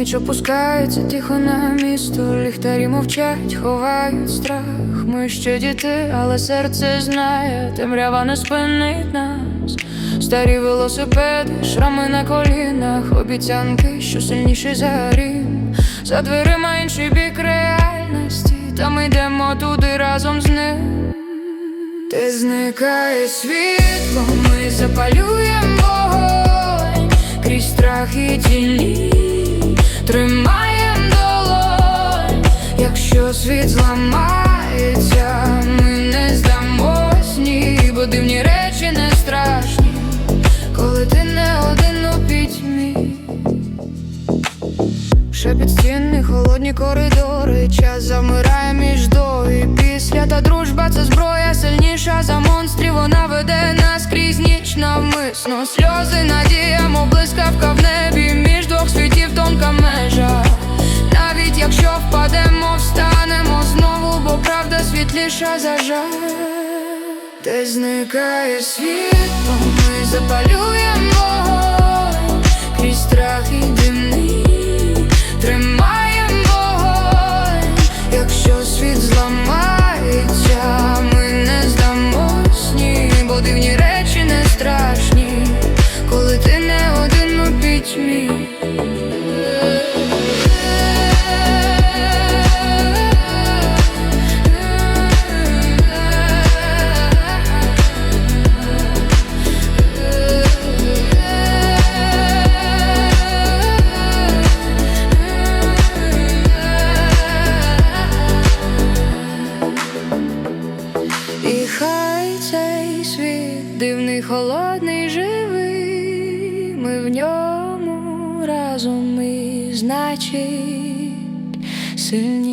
Ніч опускається тихо на місто, ліхтарі мовчать, ховають страх. Ми ще діти, але серце знає, темрява не спинить нас. Старі велосипеди, шрами на колінах, обіцянки, що сильніші за грім. За дверима інший бік реальності, та ми йдемо туди разом з ним. Ти зникає світло, ми запалюємо вогонь крізь страх і тіні, тримаєм долонь, якщо світ зламається, ми не здамось, ні, бо дивні речі не страшні, коли ти не один у пітьмі. Шепіт стіни, холодні коридори, час замирає між до і після та дружба це зброя сильніша за монстрів. Вона веде нас крізь ніч навмисно. Сльози, надія, мов світліша за жаль. Де зникає світло, ми запалюємо. Крізь страх і димний, тримаєм вогонь, якщо світ зламається, ми не здамось, ні, бо дивні речі не страшні, дивний, холодний, живий, ми в ньому разом ми, значить сильні.